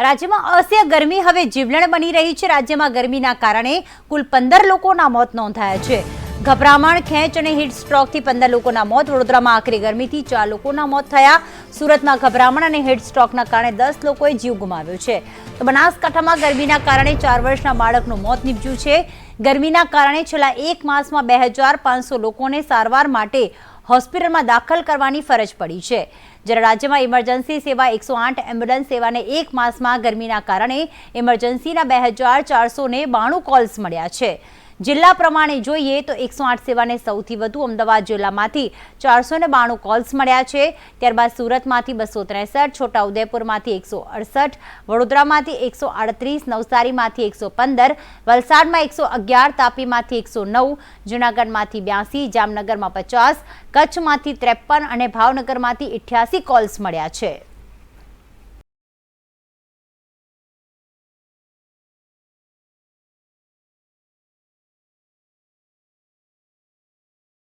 રાજ્યમાં અસહ્ય ગરમી હવે જીવલેણ બની રહી છે. રાજ્યમાં ગરમીના કારણે કુલ પંદર લોકોના મોત નોંધાયા છે. ગભરામણ, ખેંચ અને હીટ સ્ટ્રોકથી પંદર લોકોના મોત, વડોદરામાં આખરી ગરમીથી ચાર લોકોના મોત થયા. સુરતમાં ગભરામણ અને હીટ સ્ટ્રોકના કારણે દસ લોકોએ જીવ ગુમાવ્યો છે. તો બનાસકાંઠામાં ગરમીના કારણે ચાર વર્ષના બાળકનું મોત નીપજ્યું છે. ગરમીના કારણે છેલ્લા એક માસમાં બે હજાર પાંચસો લોકોને સારવાર માટે હોસ્પિટલમાં દાખલ કરવાની ફરજ પડી છે. જ્યારે રાજ્યમાં ઇમરજન્સી સેવા એકસો આઠ એમ્બ્યુલન્સ સેવાને એક માસમાં ગરમીના કારણે ઇમરજન્સીના બે હજાર ચારસોને બાણું કોલ્સ મળ્યા છે. જિલ્લા પ્રમાણે જોઈએ તો એકસો આઠ સેવાને સૌથી વધુ અમદાવાદ જિલ્લામાંથી ચારસો ને બાણું કોલ્સ મળ્યા છે. ત્યારબાદ સુરતમાંથી બસો ત્રેસઠ, છોટાઉદેપુરમાંથી એકસો અડસઠ, વડોદરામાંથી એકસો આડત્રીસ, નવસારીમાંથી એકસો પંદર, વલસાડમાં એકસો અગિયાર, તાપીમાંથી એકસો નવ, જૂનાગઢમાંથી બ્યાસી, જામનગરમાં પચાસ, કચ્છમાંથી ત્રેપન અને ભાવનગરમાંથી ઇઠ્યાસી કોલ્સ મળ્યા છે.